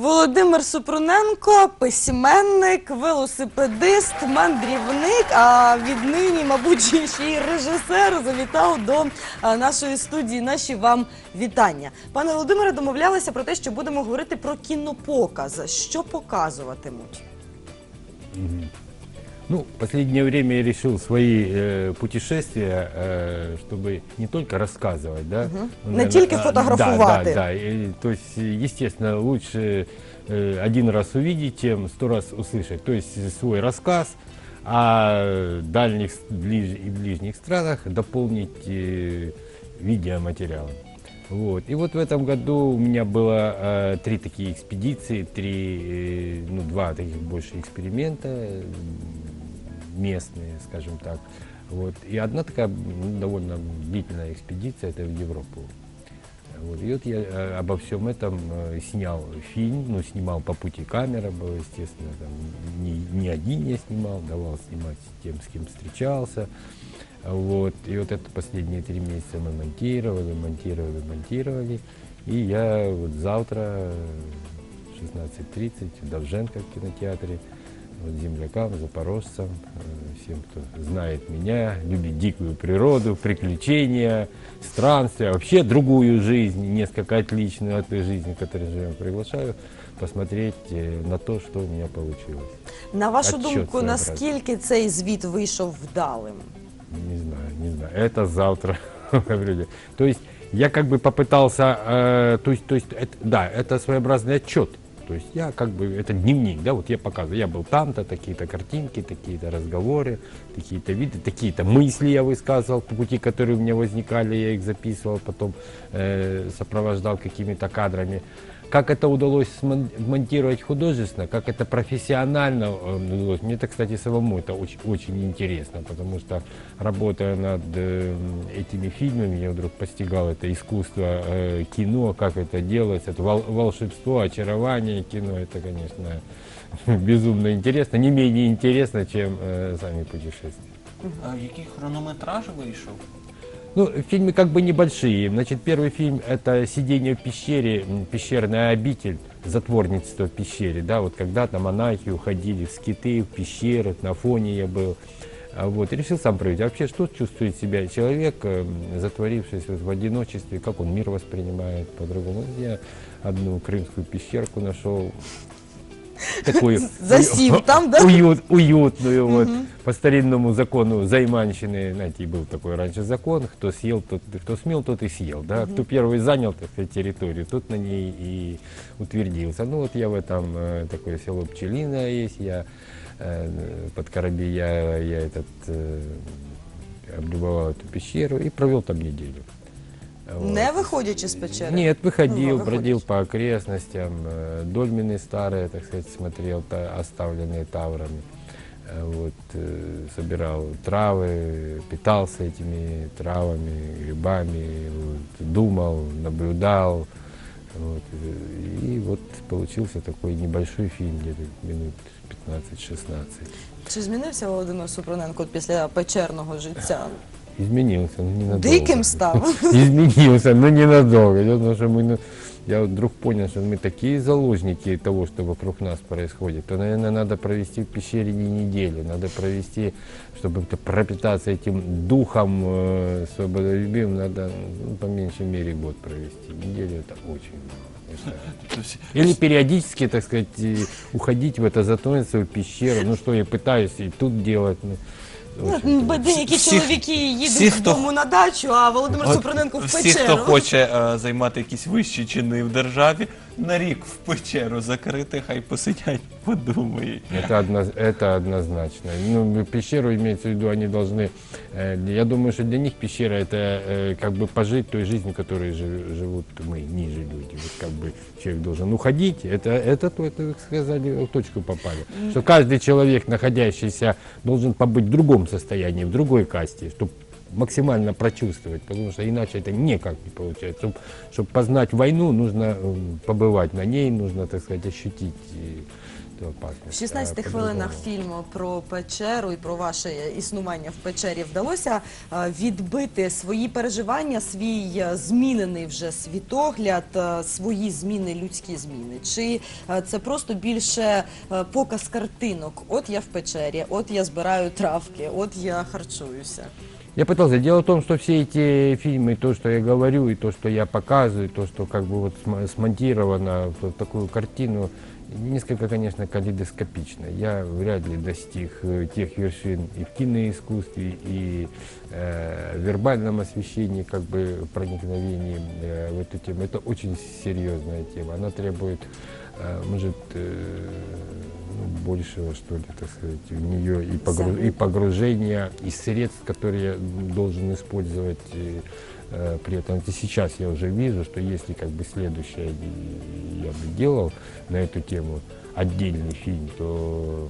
Володимир Супруненко, письменник, велосипедист, мандрівник. А віднині, мабуть, ще й режисер завітав до нашої студії. Наші вам вітання. Пане Володимире, домовлялися про те, що будемо говорити про кінопоказ. Що показуватимуть? Ну, в последнее время я решил свои э, путешествия, э, чтобы не только рассказывать, да, Не наверно, тільки а, фотографувати. Да, да, да. И, то есть, естественно, лучше э, один раз увидеть, чем сто раз услышать. То есть свой рассказ о дальних ближ- и ближних странах дополнить э, видеоматериалом. Вот. И вот в этом году у меня было э, три такие экспедиции, три, э, ну, два таких больше эксперимента, местные, скажем так. Вот. И одна такая м, довольно длительная экспедиция, это в Европу. Вот. И вот я э, обо всем этом э, снял фильм, ну, снимал по пути камера была, естественно, там, не, не один я снимал, давал снимать тем, с кем встречался. Вот. И вот это последние три месяца мы монтировали, монтировали, монтировали. И я вот завтра в 16.30 в Довженко в кинотеатре землякам, запорожцам, э, всем, кто знает меня, любит дикую природу, приключения, странствия, вообще другую жизнь, несколько отличную от той жизни, в которой живем, приглашаю посмотреть э, на то, что у меня получилось. На вашу Отчет думку, наскільки цей звіт вийшов вдалим? Не знаю, не знаю. Это завтра. То есть я как бы попытался, э, то есть, то есть, это, да, это своеобразный отчет. То есть я как бы, это дневник, да, вот я показываю, я был там-то, такие-то картинки, такие-то разговоры, такие-то виды, такие-то мысли я высказывал по пути, которые у меня возникали, я их записывал, потом э, сопровождал какими-то кадрами. Как это удалось смон- монтировать художественно, как это профессионально э, удалось. Мне это, кстати, самому это очень, очень интересно, потому что работая над э, этими фильмами, я вдруг постигал это искусство э, кино, как это делается, это вол- волшебство, очарование кино, это, конечно, безумно интересно, не менее интересно, чем э, сами путешествия. А який хронометраж вийшов? Ну, фильмы как бы небольшие. Значит, первый фильм это «Сидение в пещере», «Пещерная обитель», затворничество в пещере, да, вот когда-то монахи уходили в скиты, в пещеры, на фоне я был. А Вот, решил сам проверить, вообще что чувствует себя человек, э, м, затворившись вот в одиночестве, как он мир воспринимает по-другому. Я одну крымскую пещерку нашел, такую Засів там, да? уют, уютную, вот, по старинному закону Займанщины, знаете, был такой раньше закон, кто съел, тот, кто смел, тот и съел, да, кто первый занял, так сказать, территорию, тот на ней и утвердился. Ну вот я в этом, э, такое село Пчелиное есть, я э, под Коробия, я этот, э, облюбовал эту пещеру и провел там неделю. Вот. Не виходячи з печери? Нет, выходил, Ну, бродил выходишь. по окрестностям, э, дольмены старые, так сказать, смотрел, та- оставленные таврами. Э, Вот, э, собирал травы, питался этими травами, грибами, вот, думал, наблюдал. Вот, э, и вот получился такой небольшой фильм, где-то минут 15-16. Чи змінився Володимир Супруненко після печерного життя? Изменился, но ненадолго. Диким став. изменился, но ненадолго. Дело в том, что мы, ну, я вдруг понял, что мы такие заложники того, что вокруг нас происходит. То, наверное, надо провести в пещере не неделю, надо провести, чтобы как-то пропитаться этим духом э, свободолюбивым, надо ну, по меньшей мере год провести. Неделю это очень мало. Или периодически, так сказать, уходить в это затворничество, в пещеру. Ну что я пытаюсь и тут делать. Ну, очень Ну, трудно. деякі Всіх- чоловіки їдуть всіх, хто- додому на дачу, а Володимир От Супруненко в всі, печеру. хто хоче е, займати якісь вищі чини в державі, на рік в печеру закрити, хай посидять, подумають. Это, одно- это однозначно. Ну, пещеру имеется в виду, они должны... э, я думаю, что для них пещера это э, как бы пожить той жизнью, которой жи- живут мы, ниже люди. Вот как бы человек должен уходить. Это, это, то, это вы сказали, в точку попали. Что каждый человек, находящийся, должен побыть в другом состоянии, в другой касте, чтобы максимально прочувствовать, потому что иначе это никак не получается. Чтобы познать войну, нужно э, побывать на ней, нужно, так сказать, ощутить э, это опасность. В 16 а хвилинах по-другому. фільму про печеру і про ваше існування в печері вдалося е, відбити свої переживання, свій е, змінений вже світогляд, е, свої зміни, людські зміни. Чи е, це просто більше е, показ картинок? От я в печері, от я збираю травки, от я харчуюся. Я пытался. Дело в том, что все эти фильмы, то, что я говорю, и то, что я показываю, то, что как бы вот см- смонтировано в такую картину, несколько, конечно, калейдоскопично. Я вряд ли достиг э, тех вершин и в киноискусстве, и э, в вербальном освещении, как бы проникновении э, в эту тему. Это очень серьезная тема. Она требует, может, э, ну, большего, что ли, так сказать, в нее и, погру- и погружения, и средств, которые я должен использовать э, э, при этом. Это сейчас я уже вижу, что если как бы следующее и- я бы делал на эту тему отдельный фильм, то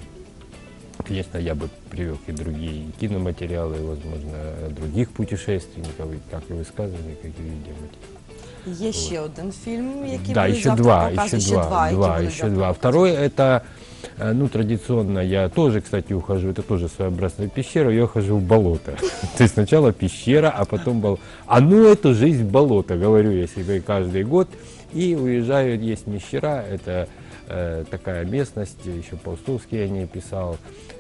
Конечно, я бы привел и другие и киноматериалы, и, возможно, других путешественников, и, как и высказывания, как и видеоматериалы. Є ще один фільм, який Да, будуть еще завтра два, показувати. еще ще два, два, які два, будуть еще завтра два. показувати. Второй это, э, ну, традиционно я тоже, кстати, ухожу, это тоже своеобразная пещера, я ухожу в болото. То есть сначала пещера, а потом болото. А ну, это жизнь болота, говорю я себе каждый год. И уезжаю, есть Мещера, это э, такая местность, еще Паустовский я не писал,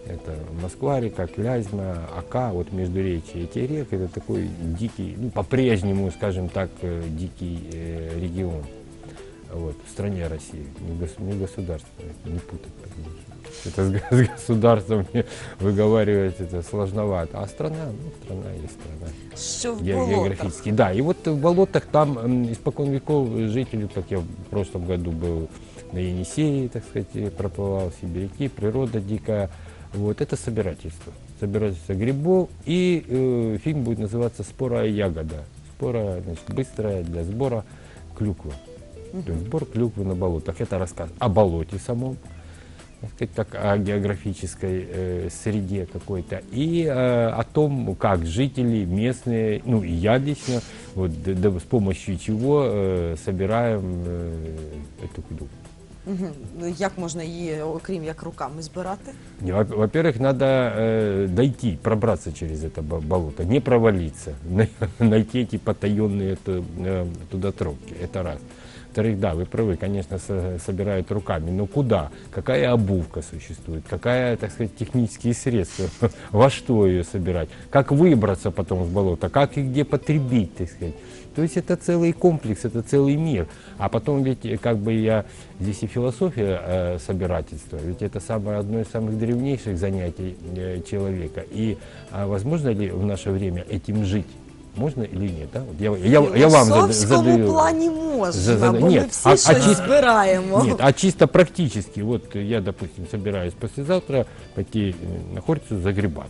это Москва, река Клязьма, Ака, вот между речи эти рек, это такой дикий, ну, по-прежнему, скажем так, э, дикий э, регион вот, в стране России, не, гос- не государственной, не путать. Это с, с государством выговаривать это сложновато. А страна, ну, страна есть страна. Що в Ге- болотах. Географически, да. И вот в болотах там испокон веков жители, как я в прошлом году был на Енисее, так сказать, проплывал сибиряки, природа дикая. Вот это собирательство. Собирательство грибов. И э, фильм будет называться «Спора ягода». Спора, значит, быстрая для сбора клюква. То есть сбор клюквы на болотах. Это рассказ о болоте самом, так сказать, как о географической э, среде какой-то, и э, о том, как жители местные, ну и я лично, вот, д- д- с помощью чего э, собираем э, эту клюкву. Мгм. Ну, Як можна її, окрім як руками збирати? Не, во- Во-первых, надо э, дойти, пробраться через это бо- болото, не провалиться, най- найти эти потаенные ту- э, туда тропки. Это раз. Во-вторых, да, вы правы, конечно, со- собирают руками, но куда? Какая обувка существует? Какая, так сказать, технические средства? Во что ее собирать? Как выбраться потом с болота? Как и где потребить, так сказать? То есть это целый комплекс, это целый мир. А потом ведь э, как бы я здесь и философия э, собирательства, ведь это самое одно из самых древнейших занятий э, человека. И а возможно ли в наше время этим жить? Можно или нет? Да? Вот я, я, В я вам зада- філософському задаю. плані можна, Зада- бо ми Ні, всі а- а щось чисто- збираємо. Нет, а чисто практически. Вот я, допустим, собираюсь послезавтра пойти э, на Хортицу за грибами.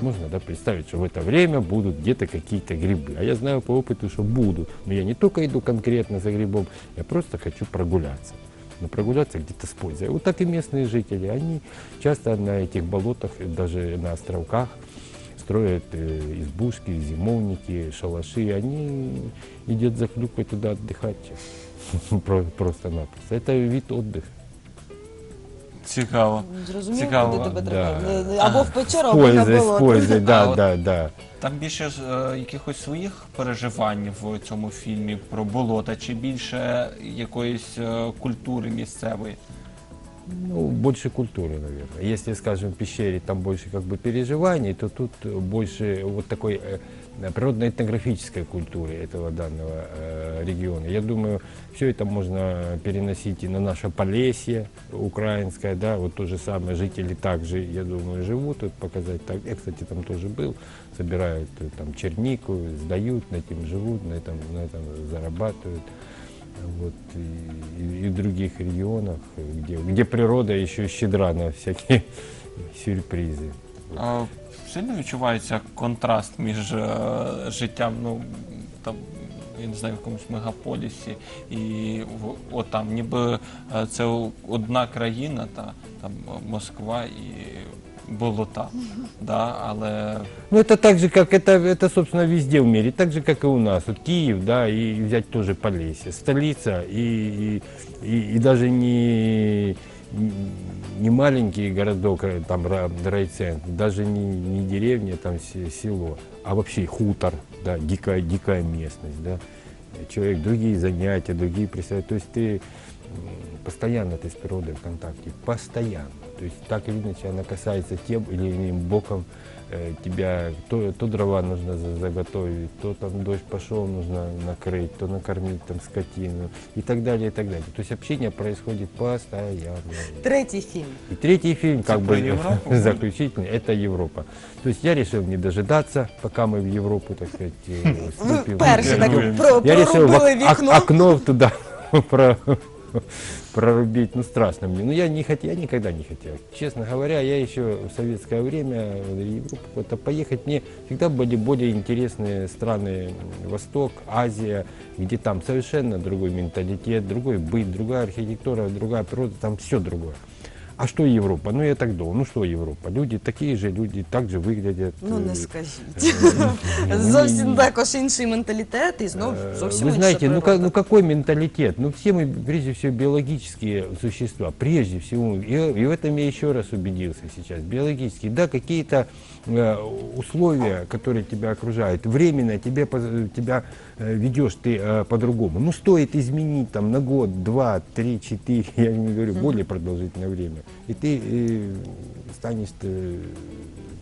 Можно да, представить, что в это время будут где-то какие-то грибы. А я знаю по опыту, что будут. Но я не только иду конкретно за грибом, я просто хочу прогуляться. Но прогуляться где-то с пользой. Вот так и местные жители. Они часто на этих болотах, э, даже на островках, строят э, избушки, зимовники, шалаши. Они идут за клюквой туда отдыхать. Про- Просто-напросто. Это вид отдыха. Цікаво. Зрозумів, Цікаво, куди тебе да. треба? Е, Або в печеру, С або на пользой, с болото. пользой, А да, вот- да, да. Там більше ж, е, якихось своїх переживань в цьому фільмі про болота, чи більше якоїсь е, культури місцевої? Ну, больше культуры, наверное. Если, скажем, в пещере там больше как бы переживаний, то тут больше вот такой э, природно-этнографической культуры этого данного э, региона. Я думаю, все это можно переносить и на наше Полесье украинское, да, вот то же самое, жители также, я думаю, живут, вот показать так. Я, кстати, там тоже был, собирают э, там чернику, сдают, на этом живут, на этом, на этом зарабатывают. Вот, и, и- и других регионах, где, где природа еще щедра на всякие сюрпризы. А, Сильно відчувається контраст між е, життям, ну там я не знаю, в якомусь мегаполісі і в, от там, ніби е, це одна країна, та там Москва і болота. Да, але Ну, это так же, как это, это, собственно, везде в мире, так же, как и у нас. Вот Киев, да, и взять тоже Полесье, столица, и, и, и, и даже не, не маленький городок, э, там ра- райцентр, даже не, не деревня, там се- село, а вообще хутор, да, дикая, дикая местность, да. Человек, другие занятия, другие представления. То есть ты постоянно ты с природой в контакте, постоянно. То есть так или иначе она касается тем или иным боком э, тебя, то, то дрова нужно за- заготовить, то там дождь пошел, нужно накрыть, то накормить там скотину и так далее, и так далее. То есть общение происходит постоянно. Третій фільм. И третий фильм, как про бы Европу? заключительный, это Европа. То есть я решил не дожидаться, пока мы в Европу, так сказать, э, Ви вступим. перші так Дякую. про, Я решил в прорубили ок- ок- вікно. окно туда про- прорубить, ну страшно мне. Но я не хотел, я никогда не хотел. Честно говоря, я еще в советское время в Европу куда-то поехать, мне всегда были более интересные страны Восток, Азия, где там совершенно другой менталитет, другой быт, другая архитектура, другая природа, там все другое. А что Европа? Ну, я так думал, ну что Европа? Люди такие же люди, так же выглядят. Ну не э, скажіть. э, Зовсім не- також інший менталітет і знов Э, зовсім Вы інша знаете, ну, природа. как- ну какой менталитет? Ну все мы прежде всего биологические существа, прежде всего. И, и в этом я еще раз убедился сейчас. Биологические, да, какие-то э, условия, которые тебя окружают, временно тебе, поз- тебя э, ведешь ты э, по-другому. Ну стоит изменить там на год, два, три, четыре, я не говорю, более продолжительное время. И ты э, станешь э,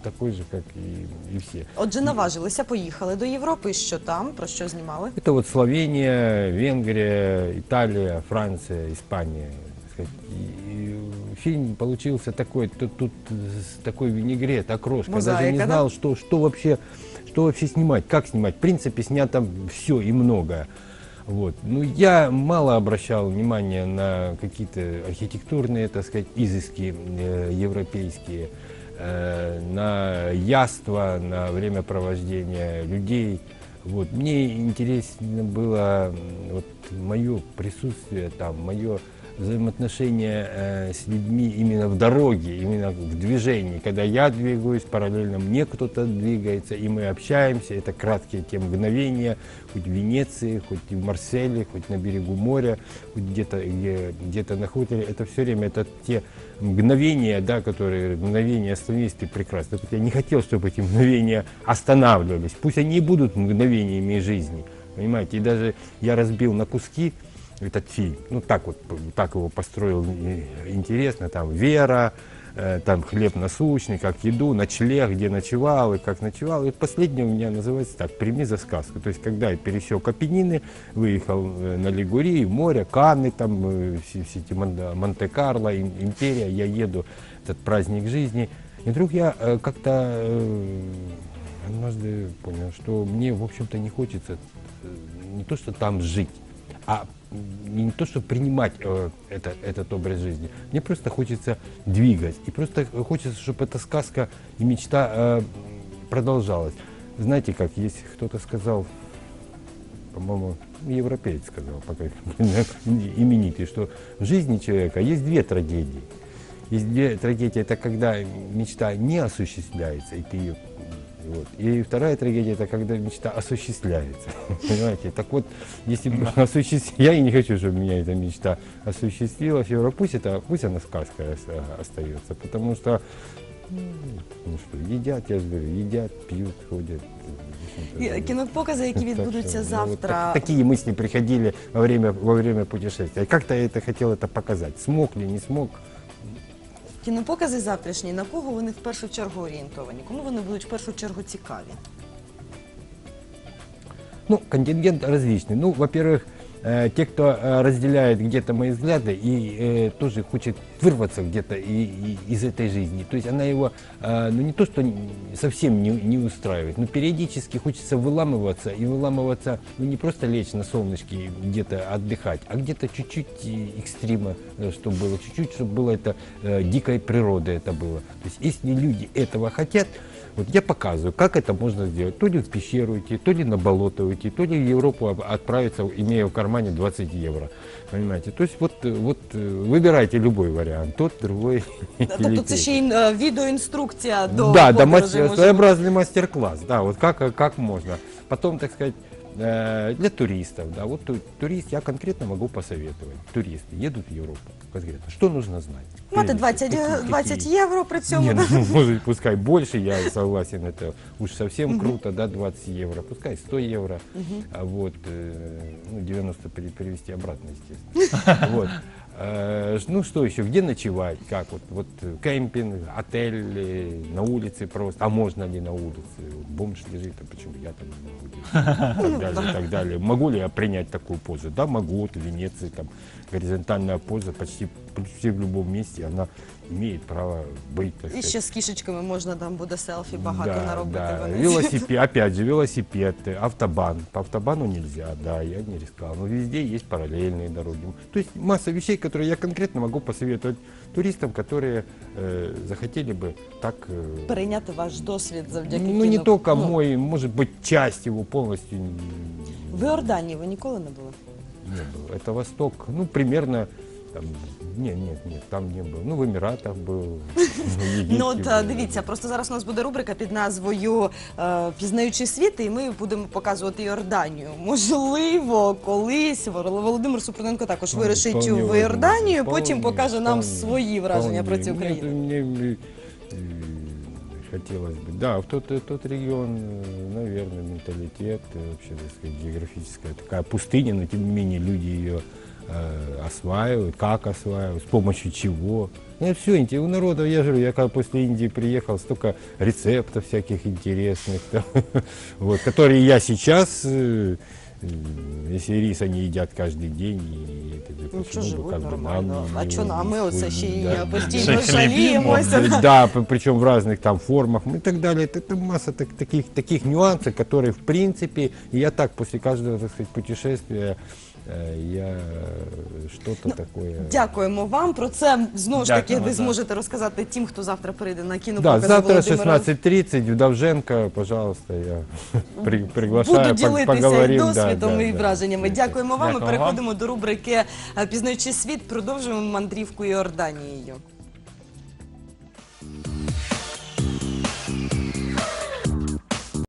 такой же, как и, и все. Отже, наважилися, поїхали до Європи. І що там? Про що знімали? Это вот Словения, Венгрия, Италия, Франция, Испания. так сказать. И- и фильм получился такой, тут, тут такой винегрет, окрошка. Даже Мозаика, не да? знал, что, что, вообще, что вообще снимать, как снимать. В принципе, снято все и многое. Вот. Ну, я мало обращал внимания на какие-то архитектурные, так сказать, изыски э, европейские, э, на яство, на времяпровождение людей. Вот. Мне интересно было вот, мое присутствие там, мое взаимоотношение э, с людьми именно в дороге, именно в движении. Когда я двигаюсь, параллельно мне кто-то двигается, и мы общаемся. Это краткие те мгновения, хоть в Венеции, хоть в Марселе, хоть на берегу моря, хоть где-то где, где-то на хуторе. Это все время это те мгновения, да, которые мгновения остановились, ты прекрасно. Я не хотел, чтобы эти мгновения останавливались. Пусть они и будут мгновениями жизни. Понимаете, и даже я разбил на куски этот фильм. Ну, так вот, так его построил интересно. Там Вера, э, там хлеб насущный, как еду, ночлег, где ночевал и как ночевал. И последнее у меня называется так, «Прими за сказку». То есть, когда я пересек Апеннины, выехал э, на Лигурии, море, Канны, там э, все, все эти Мон- Монте-Карло, Им- Империя, я еду, этот праздник жизни. И вдруг я как-то однажды понял, что мне, в общем-то, не хочется не то, что там жить, а не то, что принимать э, это, этот образ жизни. Мне просто хочется двигать. И просто хочется, чтобы эта сказка и мечта э, продолжалась. Знаете, как есть кто-то сказал, по-моему, европеец сказал, пока именитый, что в жизни человека есть две трагедии. Есть две трагедии, это когда мечта не осуществляется, и ты ее вот. И вторая трагедия, это когда мечта осуществляется. Понимаете? Так вот, если бы осуществ- Я и не хочу, чтобы у меня эта мечта осуществилась. Я говорю, пусть, это, пусть она сказка ос- остается. Потому что, ну ну что, едят, я же говорю, едят, пьют, ходят. в общем-то, І Кінопокази, які так відбудуться что, ну, вот завтра. так- такие мысли приходили во время, во время путешествия. И как-то я это хотел это показать. Смог ли, не смог. Кінопокази завтрашні. На кого вони в першу чергу орієнтовані? Кому вони будуть в першу чергу цікаві? Ну, контингент различный. Ну, во-первых, э, те, кто э, разделяет где-то мои взгляды и э, тоже хочет вырваться где-то из этой жизни. То есть она его, э, ну не то, что совсем не, не устраивает, но периодически хочется выламываться и выламываться, ну не просто лечь на солнышке где-то отдыхать, а где-то чуть-чуть э, экстрима, э, чтобы было, чуть-чуть, чтобы было это э, дикой природы это было. То есть если люди этого хотят, вот я показываю, как это можно сделать. То ли в пещеру идти, то ли на болото уйти, то ли в Европу об- отправиться, имея в кармане 20 евро. Понимаете? То есть вот, э, вот э, выбирайте любой вариант, тот, другой. или Тобто це ще й е, відеоінструкція до да, да, подорожей мастер, може своеобразный мастер-класс, да, вот как, как можно. Потом, так сказать, Э, для туристов, да, вот ту- турист, я конкретно могу посоветовать. Туристы едут в Европу, конкретно, что нужно знать? Мати Прежде 20, всего, какие- 20 какие- євро при цьому. не, да? ну, может, пускай больше, я согласен, это уж совсем круто, да, 20 евро, пускай 100 евро, а вот, э, ну, 90 пере- перевести обратно, естественно. Вот. Э, Ну, что еще, где ночевать, как вот, вот э, кемпинг, отель, э, на улице просто, а можно ли на улице, бомж лежит, а почему я там не могу лежать, и так далее, и так далее. Могу ли я принять такую позу? Да, могу, вот в Венеции там горизонтальная поза почти, почти в любом месте, она имеет право быть, так І сказать, ще з кішечками можна там буде селфі багато да, наробити. да. в Венеції. Велосипед, опять же, велосипед, э, автобан. По автобану нельзя, да, я не рисковал. Но везде есть параллельные дороги. То есть масса вещей, которые я конкретно могу посоветовать туристам, которые э, захотели бы так... э, Перейняти ваш досвід завдяки ну, не кіно. только Ну, мой, может быть, часть его полностью не, В Іорданії ви ніколи не були? не было. Это Восток, ну, примерно... Там, нет, нет, нет, там не был. Ну, в Эмиратах был. в Египте Ну от был. е, дивіться, просто зараз у нас буде рубрика під назвою е, Пізнаючи світ, і ми будемо показувати Іорданію. Можливо, колись Вол- Володимир Супруненко також Ну, вирішить вполне в возможно. Іорданію, потім Вполне, покаже нам вполне, свої враження про цю вполне. країну. Мне, мне, э, хотелось бы. Да, в тот, э, тот регион, э, наверное, менталитет, э, вообще, так сказать, географическая такая пустыня, но тем не менее люди ее э, осваивают, как осваивают, с помощью чего. Ну, все, у народа, я же говорю, я когда после Индии приехал, столько рецептов всяких интересных, там, вот, которые я сейчас, э, э, если рис они едят каждый день, и это же Ну почему що бы живуть как бы нормально. нам А не- що нам? Ми оце ще й да, постійно Ще хліб жаліємося. їмо. да, причем в разных там формах ну, и так далее. Это, это масса так- таких, таких нюансов, которые в принципе, и я так после каждого, так сказать, путешествия э, я э, что-то такое... Дякуємо вам. Про це знову ж таки Дякуємо, ви да. зможете розказати тим, хто завтра прийде на Да, кінопокази завтра Володимира 16.30 в Довженко, пожалуйста, я при, приглашаю, Буду пог- ділитися і поговорим. да, досвідом да, і да. враженнями. Дякуємо вам. Ми Дякую вам. переходимо до рубрики е, Пізнаючи світ. Продовжуємо мандрівку Іорданією.